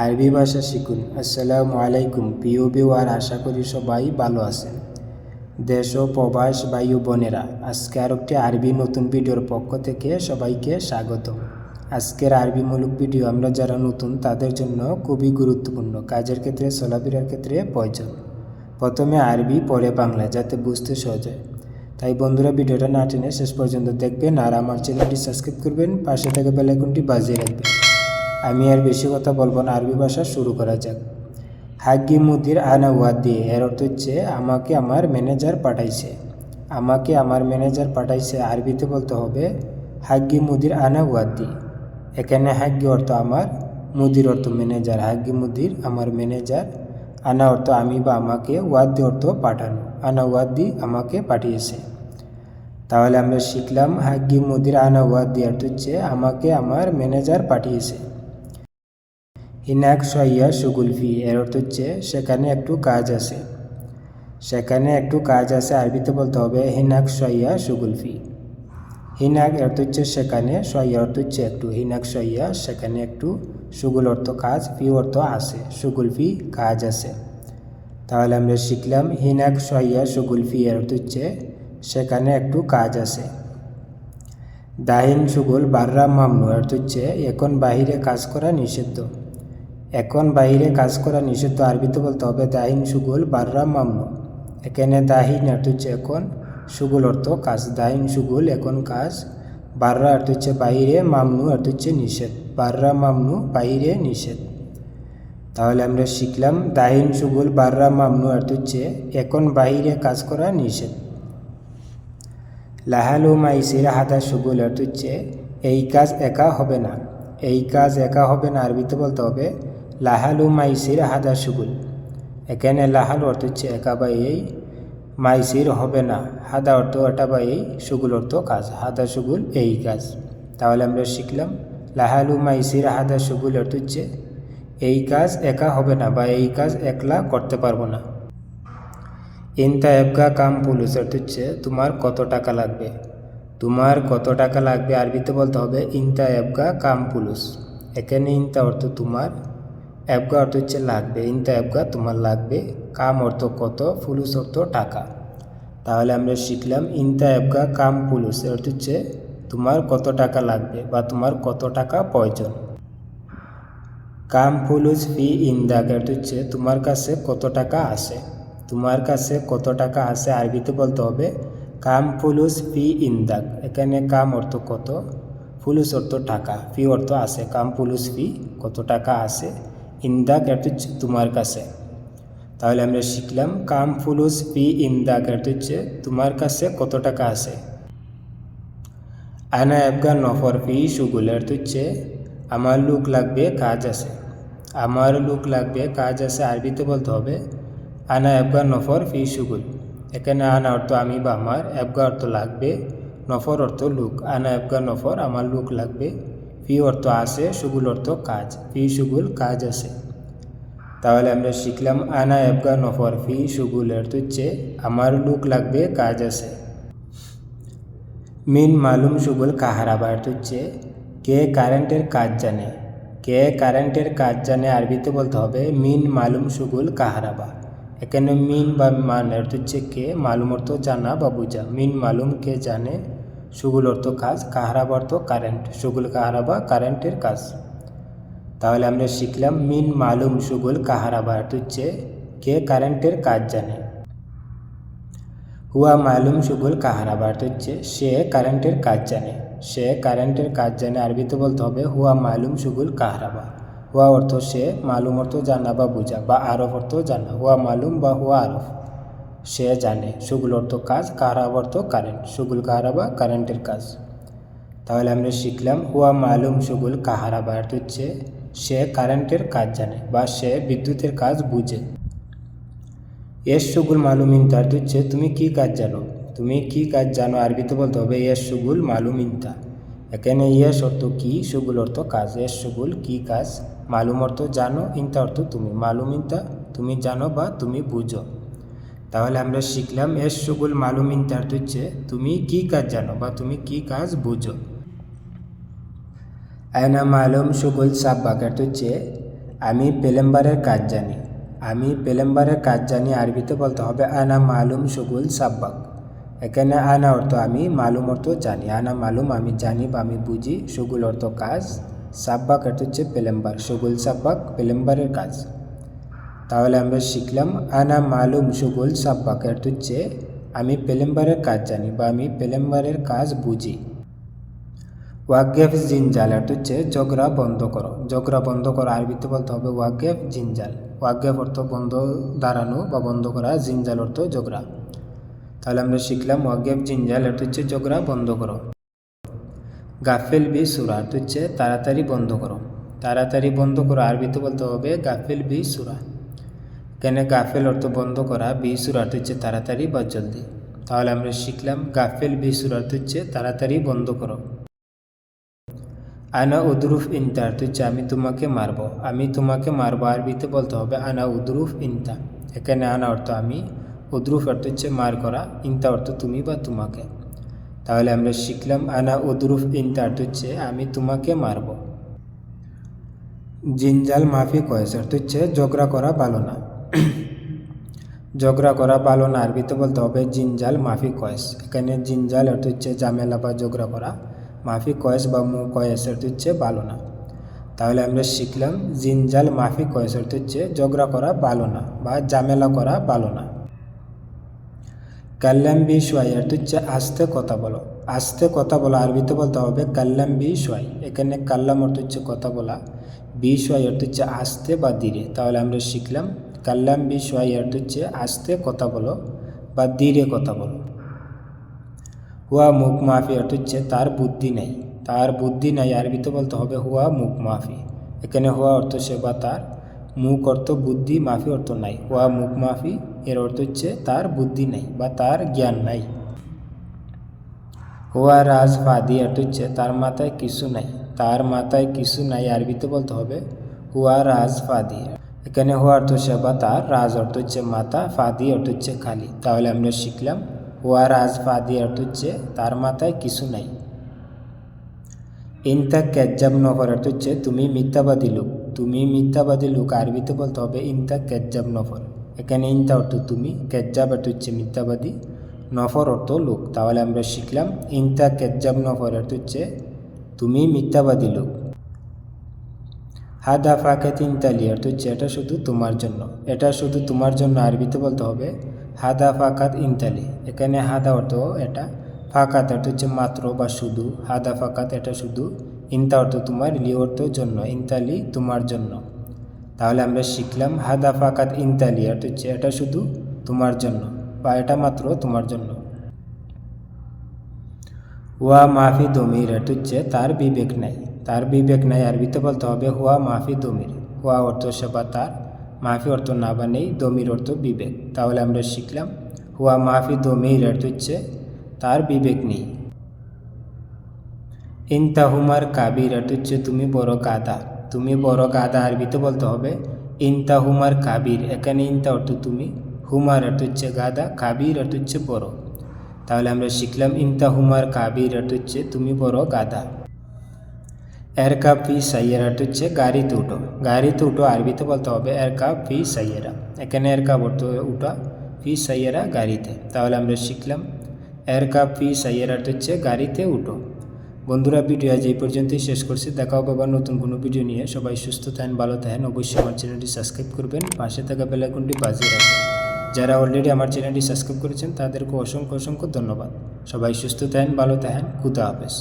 আরবি ভাষা শিখুন। আসসালামু আলাইকুম, প্রিয় বিওয়ার আশা করি সবাই ভালো আছেন। দেশ ও প্রবাস বায়ু বোনেরা, আজকে আর একটি আরবি নতুন ভিডিওর পক্ষ থেকে সবাইকে স্বাগত আজকের আরবিমূলক ভিডিও আমরা যারা নতুন, তাদের জন্য খুবই গুরুত্বপূর্ণ। কাজের ক্ষেত্রে, চলাফেরার ক্ষেত্রে প্রয়োজন। প্রথমে আরবি, পরে বাংলা, যাতে বুঝতে সহজ হয়। তাই বন্ধুরা, ভিডিওটা না টেনে শেষ পর্যন্ত দেখবেন আর আমার চ্যানেলটি সাবস্ক্রাইব করবেন, পাশে থাকা বেলাইকনটি বাজিয়ে রাখবেন। আমি আর বেশি কথা বলব না, আরবি ভাষা শুরু করা যাক। হাগি মুদির আনা ওয়াদি, এর অর্থ হচ্ছে, আমাকে আমার ম্যানেজার পাঠাইছে। আমাকে আমার ম্যানেজার পাঠাইছে, আরবিতে বলতে হবে হাগ্গি মুদির আনা ওয়াদি। এখানে হাগ্গি অর্থ আমার, মুদির অর্থ ম্যানেজার হাগ্গি মুদির আমার ম্যানেজার আনা অর্থ আমি বা আমাকে ওয়াদ্দি অর্থ পাঠানো। আনা ওয়াদ্দি আমাকে পাঠিয়েছে। তাহলে আমরা শিখলাম হাগ্গি মুদির আনা ওয়াদ্দি অর্থ হচ্ছে, আমাকে আমার ম্যানেজার পাঠিয়েছে। হিনাক সইয়া সুগুলফি এর অর্থ হচ্ছে সেখানে একটু কাজ আছে। সেখানে একটু কাজ আছে, আরবিতে বলতে হবে হিনাক সইয়া সুগুলফি হিনাক অর্থ হচ্ছে সেখানে, সইয়া অর্থ হচ্ছে একটু। হিনাক সইয়া, সেখানে একটু। সুগুল অর্থ কাজ, ফি অর্থ আছে সুগুলফি কাজ আছে। তাহলে আমরা শিখলাম হিনাক সইয়া সুগুলফি এর অর্থ হচ্ছে সেখানে একটু কাজ আছে। দাহিন সুগুল বাররা মামনু অর্থ হচ্ছে এখন বাহিরে কাজ করা নিষিদ্ধ। এখন বাইরে কাজ করা নিষিদ্ধ আরবিতে বলতে হবে, দাহিন সুগুল বাররা মামনু। এখানে দাহিন অর্থ হচ্ছে এখন সুগুল অর্থ কাজ, দাহিন সুগুল এখন কাজ, বাররা অর্থ হচ্ছে বাইরে মামনু অর্থ হচ্ছে নিষেধ। বাররা মামনু বাইরে নিষেধ। তাহলে আমরা শিখলাম, দাহিন সুগুল বাররা মামনু অর্থ হচ্ছে এখন বাইরে কাজ করা নিষেধ। লাহালু মাইসির হাদা সুগুল অর্থ হচ্ছে, এই কাজ একা হবে না। এই কাজ একা হবে না, আরবিতে বলতে হবে লাহালু মাইসির হাদা সুগুল এখানে লাহালু অর্থ হচ্ছে একা বা এই মাইসির হবে না হাদা অর্থ এটা বা এই সুগুল অর্থ কাজ হাদা সুগুল এই কাজ তাহলে আমরা শিখলাম লাহালু মাইসির হাদা সুগুল অর্থ হচ্ছে এই কাজ একা হবে না বা এই কাজ একলা করতে পারব না ইনতা এবগা কাম পুলিশ অর্থ হচ্ছে তোমার কত টাকা লাগবে তোমার কত টাকা লাগবে আরবিতে বলতে হবে ইনতা এবগা কাম পুলুস এখানে ইনতা অর্থ তোমার এবগা অর্থ হচ্ছে লাগবে, ইনতা এবগা তোমার লাগবে, কাম অর্থ কত, ফুলুস অর্থ টাকা। তাহলে আমরা শিখলাম ইনতা এবগা কাম ফুলুস অর্থ হচ্ছে তোমার কত টাকা লাগবে বা তোমার কত টাকা প্রয়োজন। কাম ফুলুস ফি ইন্দাক অর্থ হচ্ছে তোমার কাছে কত টাকা আছে। তোমার কাছে কত টাকা আছে আরবিতে বলতে হবে, কাম ফুলুস ফি ইন্দাক এখানে কাম অর্থ কত, ফুলুস অর্থ টাকা, ফি অর্থ আছে, কাম ফুলুস ফি কত টাকা আছে ইন্দাক অর্থ হচ্ছে তোমার কাছে। তাহলে আমরা শিখলাম, কাম ফুলুস ফি ইন্দাক অর্থ হচ্ছে তোমার কাছে কত টাকা আছে? আনা আফগান নফর ফি সুগুল অর্থ হচ্ছে আমার লোক লাগবে কাজ আছে। আমার লোক লাগবে কাজ আছে, আরবিতে বলতে হবে। আনা আফগান নফর ফি সুগুল। এখানে আনা অর্থ আমি বা আমার অ্যাবগা অর্থ লাগবে, নফর অর্থ লুক। আনা অ্যাবগা নফর, আমার লুক লাগবে ফি অর্থ আছে সুগুল অর্থ কাজ, ফি সুগুল কাজ আছে তাহলে আমরা শিখলাম, আনা অ্যাবগা নফর, ফি সুগুল অর্থ হচ্ছে আমার লুক লাগবে, কাজ আছে মিন, মালুম সুগুল কাহারাবা অর্থ হচ্ছে, কে কারেন্টের কাজ জানে? কে কারেন্টের কাজ জানে, আরবিতে বলতে হবে, মিন, মালুম সুগুল কাহারাবা এখানে মিন বা মান অর্থ হচ্ছে কে, মালুম অর্থ জানা বা বোঝা। মিন, মালুম, কে জানে সুগুল অর্থ কাজ, কাহারাব অর্থ কারেন্ট সুগুল কাহারাবা কারেন্টের কাজ। তাহলে আমরা শিখলাম মিন মালুম সুগুল কাহারাবা হচ্ছে কে কারেন্টের কাজ জানে। হুয়া মালুম সুগুল কাহারাবা হচ্ছে সে কারেন্টের কাজ জানে। সে কারেন্টের কাজ জানে আরবিতে বলতে হবে হুয়া মালুম সুগুল কাহারাবা। হুয়া অর্থ সে, মালুম অর্থ জানা বা বোঝা বা আরফ অর্থ জানা। হুয়া মালুম বা হুয়া আরফ। সে জানে সুগুল অর্থ কাজ কাহারাব অর্থ কারেন্ট, সুগুল কাহারাবা কারেন্টের কাজ। তাহলে আমরা শিখলাম, হুয়া মালুম সুগুল কাহারাবা অর্থ হচ্ছে, সে কারেন্টের কাজ জানে বা সে বিদ্যুতের কাজ বুঝে। এস সুগুল মালুম ইন্তা অর্থ হচ্ছে, তুমি কি কাজ জানো? তুমি কি কাজ জানো? আরবিতে বলতে হবে এস সুগুল মালুম ইন্তা এখানে ইয়েস অর্থ কি, সুগুল অর্থ কাজ এস সুগুল কি কাজ? মালুম অর্থ জানো, ইন্তা অর্থ তুমি। মালুম ইন্তা তুমি জানো বা তুমি বুঝো। তাহলে আমরা শিখলাম, এস সুগুল মালুম ইন্তা অর্থ হচ্ছে তুমি কি কাজ জানো বা তুমি কি কাজ বুঝো? আয়না মালুম সুগুল সাব্বাক অর্থ হচ্ছে আমি পেলেম্বারের কাজ জানি, আমি পেলেম্বারের কাজ জানি, আরবিতে বলতে হবে আনা মালুম সুগুল সাব্বাক এখানে আনা অর্থ আমি, মালুম অর্থ জানি আনা মালুম আমি জানি বা আমি বুঝি, সুগুল অর্থ কাজ সাব্বাক অর্থ হচ্ছে পেলেম্বার, সুগুল সাব্বাক পেলেম্বারের কাজ। তাহলে আমরা শিখলাম, আনা মালুম সুগুল সাব্বাক অর্থ হচ্ছে আমি পেলেম্বারের কাজ জানি বা আমি পেলেম্বারের কাজ বুঝি। ওয়াগেফ জিনজাল অর্থ হচ্ছে জগরা বন্ধ করো। জগরা বন্ধ করা আরবিতে বলতে হবে ওয়াগেফ জিনজাল। ওয়াগেফ অর্থ বন্ধ, দাঁড়ানো বা বন্ধ করা, জিনজাল অর্থ জগরা। তাহলে আমরা শিখলাম ওয়াগেফ জিনজাল অর্থ হচ্ছে জগরা বন্ধ করো। গাফেল বি সুরা অর্থ হচ্ছে তাড়াতাড়ি বন্ধ করো। তাড়াতাড়ি বন্ধ করো, আরবিতে বলতে হবে গাফেল বি সুরা। কেন গাফেল অর্থ বন্ধ করা? বি সুরা অর্থ হচ্ছে তাড়াতাড়ি বা জলদি। তাহলে আমরা শিখলাম, গাফেল বি সুরা অর্থ হচ্ছে তাড়াতাড়ি বন্ধ করো। আনা উদরুফ ইনতা অর্থ হচ্ছে আমি তোমাকে মারব। আমি তোমাকে মারবো, আরবিতে বলতে হবে আনা উদরুফ ইনতা। এখানে আনা অর্থ আমি, উদরুফ অর্থ হচ্ছে মার করা, ইনতা অর্থ তুমি বা তোমাকে। তাহলে আমরা শিখলাম, আনা উদরুফ ইনতা অর্থ হচ্ছে আমি তোমাকে মারব। জিনজাল মাফি কয়েস অর্থ হচ্ছে ঝগড়া করা ভালো না ঝগড়া করা ভালো না আরবিতে বলতে হবে জিনজাল মাফি, কয়েস। এখানে জিনজাল অর্থ হচ্ছে ঝামেলা বা ঝগড়া করা। মাফি, কয়েস বা মু, কয়েস অর্থ হচ্ছে ভালো না তাহলে আমরা শিখলাম জিনজাল মাফি, কয়েস অর্থ হচ্ছে ঝগড়া করা ভালো না বা ঝামেলা করা ভালো না কাল্লাম বি সোয়াই অর্থ হচ্ছে আস্তে কথা বলো। আস্তে কথা বলা আরবিতে বলতে হবে কাল্লাম বি সোয়াই। এখানে কাল্লাম অর্থ হচ্ছে কথা বলা। বি, সোয়াই অর্থ হচ্ছে আস্তে বা ধীরে। তাহলে আমরা শিখলাম কাল্লাম বি সোয়াই অর্থ হচ্ছে আস্তে কথা বলো বা ধীরে কথা বলো। হুয়া মুখ মাফি অর্থ হচ্ছে তার বুদ্ধি নেই। তার বুদ্ধি নাই আরবিতে বলতে হবে হুয়া মুখ মাফি। এখানে হুয়া অর্থ সে বা তার, মুখ অর্থ বুদ্ধি, মাফি অর্থ নাই। হুয়া মুখ মাফি, এর অর্থ হচ্ছে তার বুদ্ধি নাই বা তার জ্ঞান নাই। হুয়া রাজ ফাদি অর্থ হচ্ছে তার মাথায় কিছু নাই। তার মাথায় কিছু নাই আরবিতে বলতে হবে হুয়া রাজ ফাদি। এখানে হুয়া অর্থ হচ্ছে বা তার, রাজ অর্থ হচ্ছে মাথা ফাদি অর্থ হচ্ছে খালি। তাহলে আমরা শিখলাম হুয়া রাজ, ফাদি অর্থ হচ্ছে তার মাথায় কিছু নাই। ইনতা ক্যাজ্জাব নফর অর্থ হচ্ছে তুমি মিথ্যাবাদী লোক। তুমি মিথ্যাবাদী লোক, আরবিতে বলতে হবে ইনতা ক্যাজ্জাব নফর। এখানে ইনতা অর্থ তুমি ক্যাজ্জাব অর্থ হচ্ছে মিথ্যাবাদী, নফর অর্থ লোক। তাহলে আমরা শিখলাম, ইনতা ক্যাজ্জাব নফর অর্থ হচ্ছে তুমি মিথ্যাবাদী লোক। হাদা ফাকাত ইনতালি অর্থ হচ্ছে এটা শুধু তোমার জন্য। এটা শুধু তোমার জন্য আরবিতে বলতে হবে হাদা ফাকাত ইনতালি এখানে হাদা অর্থ এটা, ফাকাত অর্থ হচ্ছে মাত্র বা শুধু। হাদা ফাকাত এটা শুধু, ইনতা অর্থ তোমার লি অর্থ জন্য, ইনতালি তোমার জন্য। তাহলে আমরা শিখলাম হাদা ফাকাত ইনতালি অর্থ হচ্ছে এটা শুধু তোমার জন্য, বা এটা মাত্র তোমার জন্য। ওয়া মাফি দমির, অর্থ হচ্ছে তার বিবেক নাই। তার বিবেক নাই আরবিতে বলতে হবে হুয়া মাফি দমির। হুয়া অর্থ সেবা তার, মাফি অর্থ না বা নেই দমির অর্থ বিবেক। তাহলে আমরা শিখলাম, হুয়া মাফি দমির অর্থ হচ্ছে তার বিবেক নেই। ইনতাহুমার কাবির অর্থ হচ্ছে তুমি বড় গাদা তুমি বড় গাদা আরবিতে বলতে হবে ইনতাহুমার কাবির। এখানে ইনতা অর্থ তুমি, হুমার অর্থ হচ্ছে গাদা কাবির অর্থ হচ্ছে বড়। তাহলে আমরা শিখলাম ইনতাহুমার কাবির অর্থ হচ্ছে তুমি বড় গাদা এরকাপ ফি সাইয়েরা অর্থ হচ্ছে গাড়িতে উঠো গাড়িতে উঠো আরবিতে বলতে হবে এরকাপ ফি সাইয়েরা এখানে এরকাপ অর্থ উঠা ফি সাইয়েরা গাড়িতে তাহলে আমরা শিখলাম এরকাপ ফি সাইয়েরা অর্থ হচ্ছে গাড়িতে উঠো বন্ধুরা ভিডিও আজ এই পর্যন্তই শেষ করছি দেখা হবে আবার নতুন কোনো ভিডিও নিয়ে সবাই সুস্থ থাকেন ভালো থাকেন অবশ্যই আমার চ্যানেলটি সাবস্ক্রাইব করবেন পাশে থাকা বেলাইকনটি বাজিয়ে রাখবেন যারা অলরেডি আমার চ্যানেলটি সাবস্ক্রাইব করেছেন তাদেরকে অসংখ্য অসংখ্য ধন্যবাদ সবাই সুস্থ থাকেন ভালো থাকেন খুদা হাফেজ